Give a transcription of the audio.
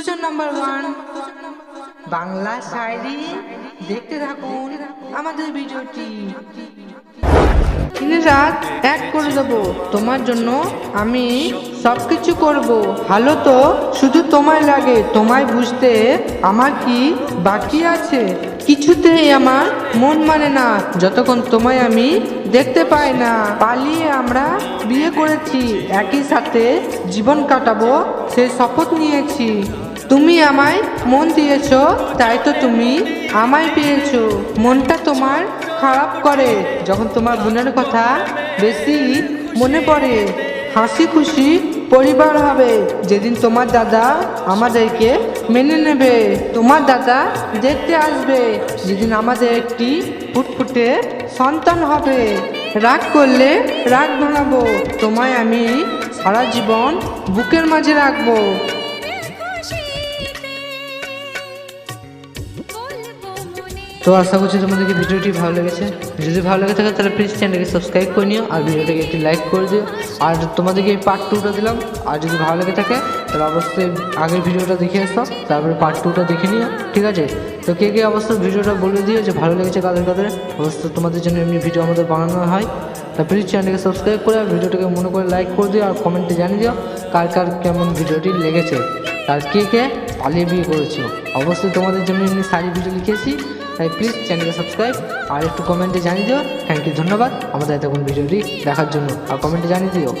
Sujan number one Bangla শায়রি, দেখতে থাকুন আমাদের ভিডিওটি। দিনে রাত এক করে দেবো। তোমার জন্য আমি সব কিছু করব। ভালো তো? শুধু তোমায় লাগে। তোমায় বুঝতে আমার কি বাকি আছে? কিছুতেই আমার মন মানে না। যতক্ষণ তোমায় আমি দেখতে পাই না। পালিয়ে আমরা বিয়ে করেছি। একই সাথে জীবন কাটাবো। সে শপথ নিয়েছি। তুমি আমায় মন দিয়েছ, তাই তো তুমি আমায় পেয়েছ। মনটা তোমার খারাপ করে, যখন তোমার বোনের কথা বেশি মনে পড়ে, হাসি খুশি পরিবার হবে। যেদিন তোমার দাদা আমাদেরকে মেনে নেবে, তোমার দাদা দেখতে আসবে। যেদিন আমাদের একটি ফুটফুটে সন্তান হবে, রাগ করলে রাগ ভাঙাবো তোমায় আমি সারা জীবন বুকের মাঝে রাখব। তো আশা করছি তোমাদেরকে ভিডিওটি ভালো লেগেছে? যদি ভালো লেগে থাকে তাহলে প্লিজ চ্যানেলকে সাবস্ক্রাইব করে নিও আর ভিডিওটাকে একটি লাইক করে দিও। আর তোমাদেরকে এই পার্ট টুটা দিলাম? আর যদি ভালো লেগে থাকে, তাহলে অবশ্যই আগের ভিডিওটা দেখে এসো তারপরে পার্ট টুটা দেখে নিও, ঠিক আছে? তো কে কে অবশ্যই ভিডিওটা বলে দিও যে ভালো লেগেছে কাদের কাদের? অবশ্যই তোমাদের জন্য এমনি ভিডিও আমাদের বানানো হয়। তা প্লিজ চ্যানেলকে সাবস্ক্রাইব করে আর ভিডিওটাকে মনে করে লাইক করে দিও আর কমেন্টে জানিয়ে দিও কার কার কেমন ভিডিওটি লেগেছে। আর কে কে পালিয়ে বিয়ে করেছ। অবশ্যই তোমাদের জন্য আমি সারি ভিডিও লিখেছি। তাই প্লিজ চ্যানেলকে সাবস্ক্রাইব আর একটু কমেন্টে জানিয়ে দিও। থ্যাংক ইউ ধন্যবাদ। আমাদের এতক্ষণ ভিডিওটি দেখার জন্য। আর কমেন্টে জানিয়ে দিও।